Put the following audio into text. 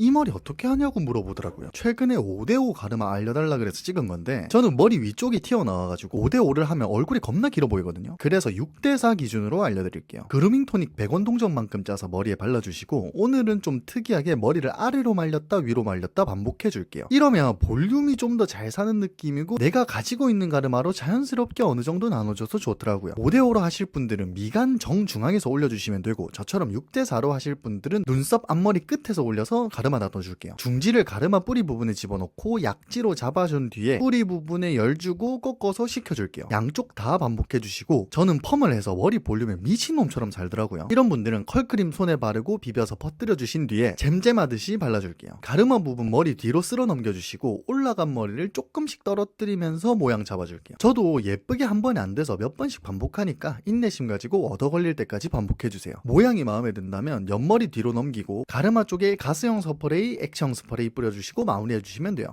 이 머리 어떻게 하냐고 물어보더라고요. 최근에 5대5 가르마 알려달라 그래서 찍은 건데 저는 머리 위쪽이 튀어나와가지고 5대5를 하면 얼굴이 겁나 길어 보이거든요. 그래서 6대4 기준으로 알려드릴게요. 그루밍 토닉 100원 동전만큼 짜서 머리에 발라주시고 오늘은 좀 특이하게 머리를 아래로 말렸다 위로 말렸다 반복해줄게요. 이러면 볼륨이 좀 더 잘 사는 느낌이고 내가 가지고 있는 가르마로 자연스럽게 어느 정도 나눠줘서 좋더라고요. 5대5로 하실 분들은 미간 정중앙에서 올려주시면 되고 저처럼 6대4로 하실 분들은 눈썹 앞머리 끝에서 올려서 가르마 놔둬줄게요. 중지를 가르마 뿌리 부분에 집어넣고 약지로 잡아준 뒤에 뿌리 부분에 열 주고 꺾어서 식혀줄게요. 양쪽 다 반복해주시고 저는 펌을 해서 머리 볼륨에 미친놈처럼 살더라고요. 이런 분들은 컬크림 손에 바르고 비벼서 퍼뜨려주신 뒤에 잼잼하듯이 발라줄게요. 가르마 부분 머리 뒤로 쓸어 넘겨주시고 올라간 머리를 조금씩 떨어뜨리면서 모양 잡아줄게요. 저도 예쁘게 한 번에 안 돼서 몇 번씩 반복하니까 인내심 가지고 얻어 걸릴 때까지 반복해주세요. 모양이 마음에 든다면 옆머리 뒤로 넘기고 가르마 쪽에 가스형 스프레이, 액체 형 스프레이 뿌려주시고 마무리해주시면 돼요.